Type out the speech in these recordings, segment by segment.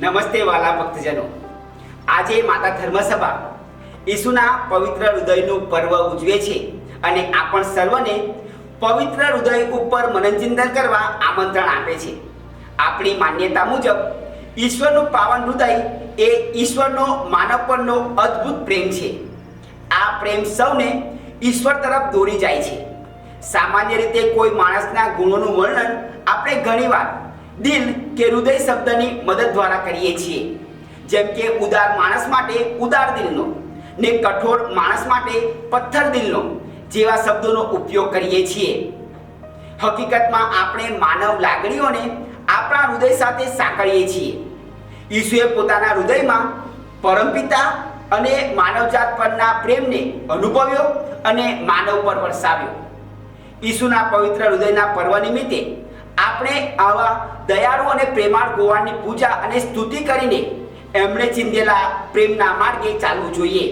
નમસ્તે વાલા ભક્તજનો. આજે માતા ધર્મસભા ઈસુના પવિત્ર હૃદયનું પર્વ ઉજવે છે અને આપણ સર્વને પવિત્ર હૃદય ઉપર મનનચિંતન કરવા આમંત્રણ આપે છે. આપણી માન્યતા મુજબ ઈશ્વરનું પાવન હૃદય એ ઈશ્વરનો માનવ પરનો અદ્ભુત પ્રેમ છે. આ પ્રેમ સૌને ઈશ્વર તરફ દોરી જાય છે. સામાન્ય રીતે કોઈ માણસના ગુણોનું વર્ણન આપણે ઘણીવાર દિલ કે હૃદય શબ્દની મદદ દ્વારા કરીએ છીએ. જેમ કે ઉદાર માણસ માટે ઉદાર દિલનો ને કઠોર માણસ માટે પથ્થર દિલનો જેવા શબ્દોનો ઉપયોગ કરીએ છીએ. હકીકતમાં આપણે માનવ લાગણીઓને આપણા હૃદય સાથે સાંકળીએ છીએ. ઈસુએ પોતાના હૃદયમાં પરમપિતા અને માનવજાત પરના પ્રેમને અનુભવ્યો અને માનવ પર વરસાવ્યો. ઈસુના પવિત્ર હૃદયના પર્વ નિમિત્તે આપણે આવા દયાળુ અને પ્રેમાળ ગોવાળની પૂજા અને સ્તુતિ કરીને એમણે ચિંધેલા પ્રેમના માર્ગે ચાલવું જોઈએ.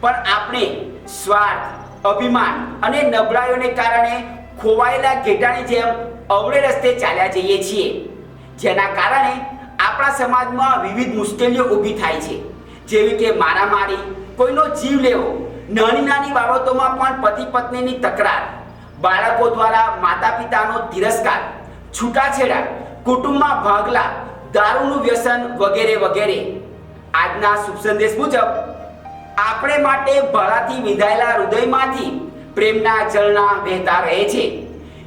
પણ આપણે સ્વાર્થ, અભિમાન અને નબળાઈઓને કારણે ખોવાયેલા ઘેટાની જેમ અવળે રસ્તે ચાલ્યા જઈએ છીએ. જેના કારણે આપણા સમાજમાં વિવિધ મુશ્કેલીઓ ઊભી થાય છે. જેવી કે મારામારી, કોઈનો જીવ લેવો, નાની નાની બાબતોમાં પણ પતિ પત્નીની તકરાર, બાળકો દ્વારા માતા પિતાનો તિરસ્કાર છૂટાછેડા, કુટુંબમાં ભાગલા, દારૂનું વ્યસન વગેરે વગેરે. આજના શુભ સંદેશ મુજબ, આપણે માટે ભલાથી વિધાયેલા હૃદયમાંથી પ્રેમના જળના વહેતા રહે છે.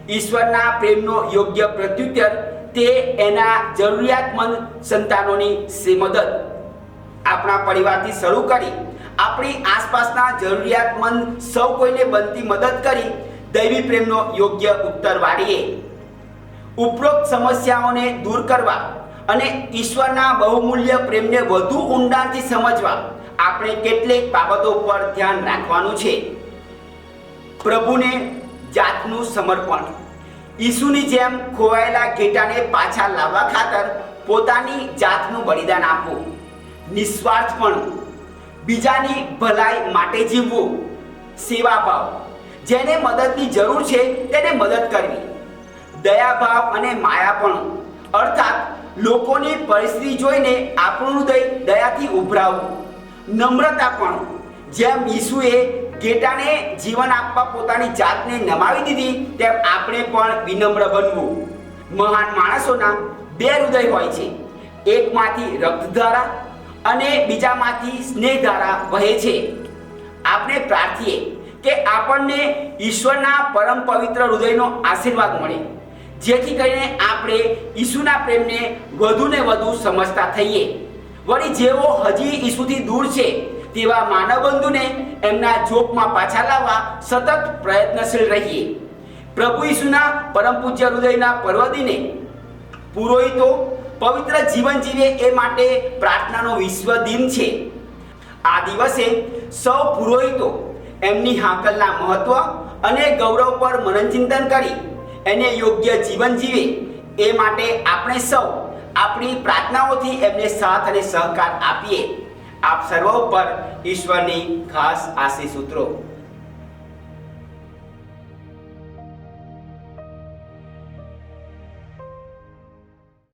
ઈશ્વરના પ્રેમનો યોગ્ય પ્રત્યુત્તર તે એના જરૂરિયાતમંદ સંતાનોની સે મદદ આપણા પરિવારથી શરૂ કરી, આપણી આસપાસના જરૂરિયાતમંદ સૌ કોઈને બનતી મદદ કરી દૈવી પ્રેમનો યોગ્ય ઉત્તર વાળીએ. ઉપરોક્ત સમસ્યાઓને દૂર કરવા અને ઈશ્વરના બહુમૂલ્ય પ્રેમને વધુ ઊંડાણથી સમજવા આપણે કેટલીક બાબતો પર ધ્યાન રાખવાનું છે. પ્રભુને જાતનું સમર્પણ. ઈસુની જેમ ખોવાયેલા ઘેટાને પાછા લાવવા ખાતર પોતાની જાતનું બલિદાન આપવું. નિસ્વાર્થપણું બીજાની ભલાઈ માટે જીવવું. સેવાભાવ જેને મદદની જરૂર છે તેને મદદ કરવી. દયાભાવ અને માયાપણું. અર્થાત, લોકોની પરિસ્થિતિ જોઈને આપણું હૃદય દયાથી ઉભરાવવું નમ્રતાપણું જેમ ઈસુએ ઘેટાને જીવન આપવા પોતાની જાતને નમાવી દીધી, તેમ આપણે પણ વિનમ્ર બનવું. મહાન માણસોના બે હૃદય હોય છે. એકમાંથી રક્તધારા અને બીજામાંથી સ્નેહધારા વહે છે. આપણે પ્રાર્થીએ કે આપણને ઈશ્વરના પરમ પવિત્ર હૃદયનો આશીર્વાદ મળે. જેથી કરીને આપણે ઈસુના પ્રેમને વધુ ને વધુ સમજતા થઈએ. વળી જેઓ હજી ઈસુથી દૂર છે, તેવા માનવ બંધુને એમના જોકમાં પાછા લાવવા સતત પ્રયત્નશીલ રહીએ. પ્રભુ ઈસુના પરમ પૂજ્ય હૃદયના પર્વદિને પુરોહિતો પવિત્ર જીવન જીવે એ માટે પ્રાર્થનાનો વિશ્વ દિન છે. આ દિવસે સૌ પુરોહિતો એમની હાંકલના મહત્વ અને ગૌરવ પર મનનચિંતન કરી એને યોગ્ય જીવન જીવે, એ માટે આપણે સૌ આપણી પ્રાર્થનાઓથી એમને સાથ અને સહકાર આપીએ. આપ સર્વ ઉપર ઈશ્વરની ખાસ આશીષ સૂત્રો